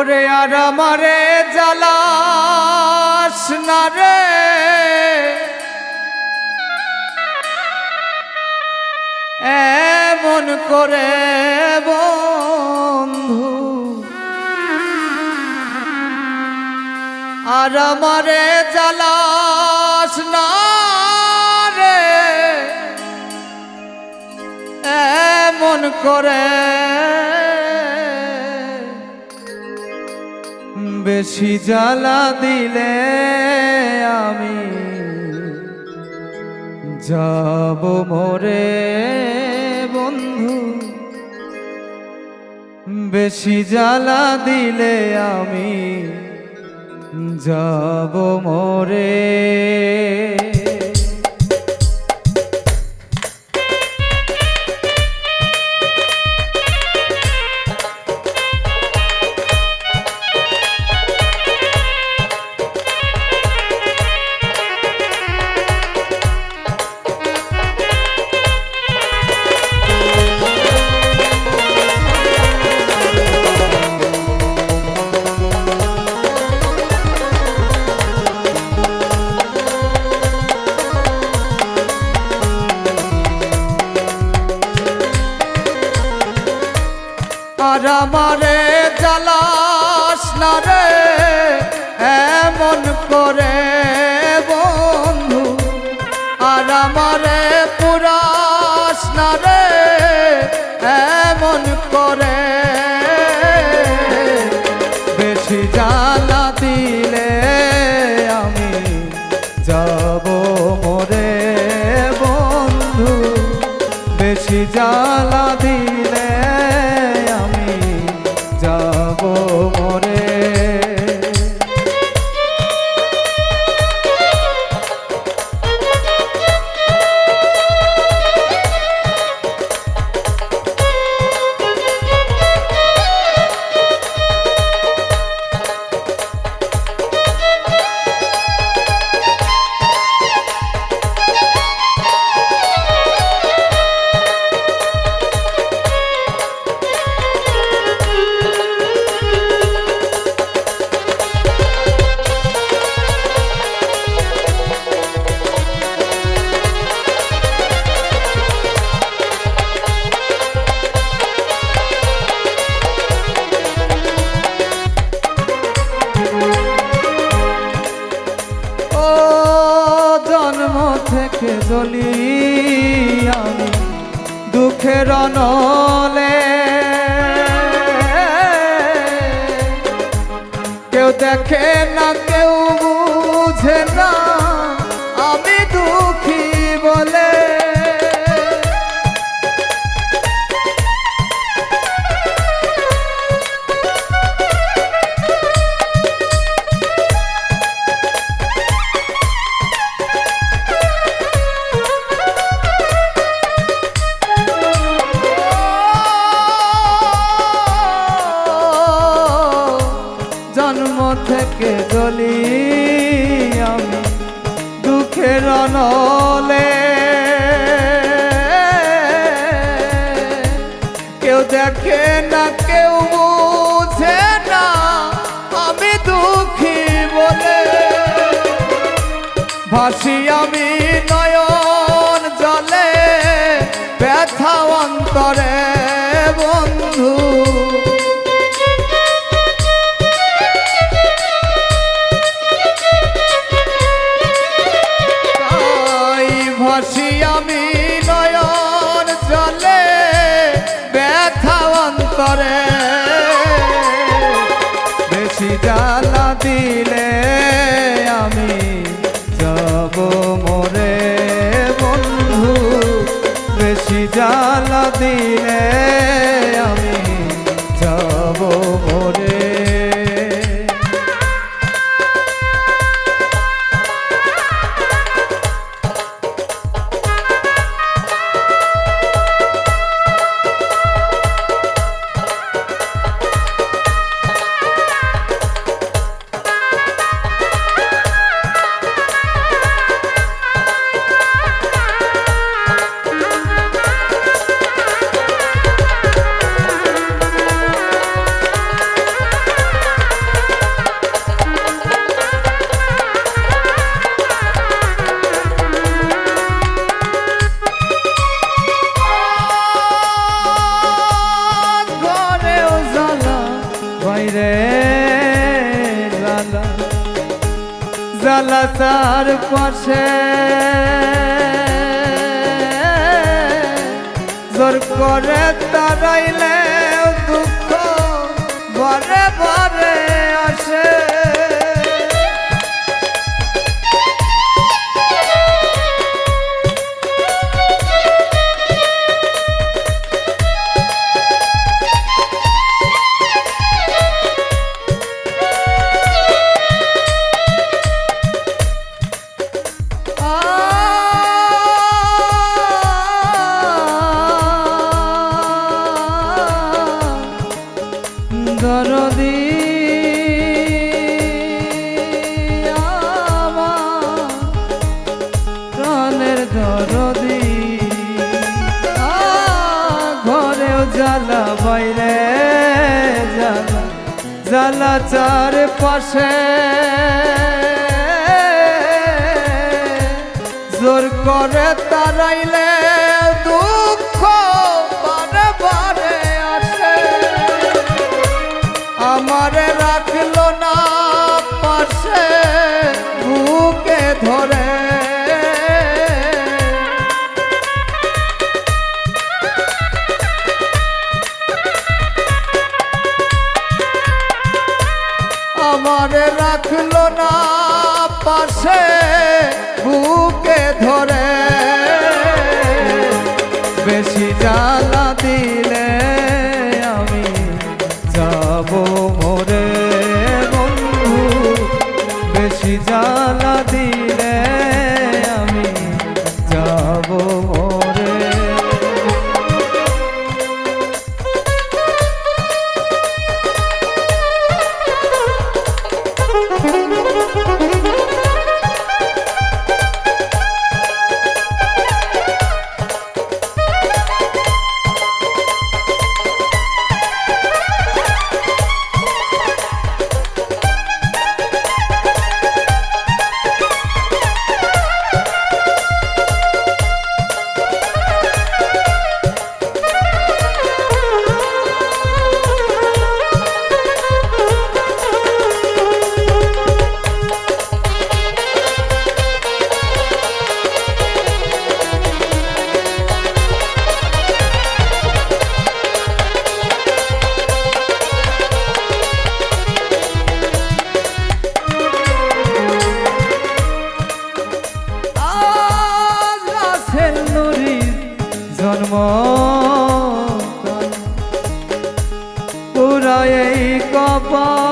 ওরে আর আমারে জ্বালাস না রে। এমন করে বন্ধু, আর আমারে জ্বালাস না রে। এমন করে বেশি জ্বালা দিলে আমি যাব মরে বন্ধু। বেশি জ্বালা দিলে আমি যাব মোরে। না রে এমন করে দেখে না থেকে জ্বলি আমি দুঃখের নলে কেউ দেখে না, কেউ বুঝে না, আমি দুঃখী বলে। ভাসি আমি নয়ন জলে, ব্যথা অন্তরে বন্ধু। ভাসি আমি নয়ন জলে ব্যথা অন্তরে। বেশি জ্বালা দিলে আমি যাব মোরে। বন্ধু, বেশি জ্বালা দিলে আমি যাব মোরে। চার পাশে। জোর করে তারাইলে জ্বালা বাইরে জালা জালা চার পাশে। জোর করে তারাইলে আমারে রাখল না, পাশে বুকে ধরে। বেশি জ্বালা দিলে আমি যাব মরে বন্ধু। বেশি জ্বালা পুরা এই কপাল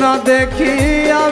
না দেখিয়া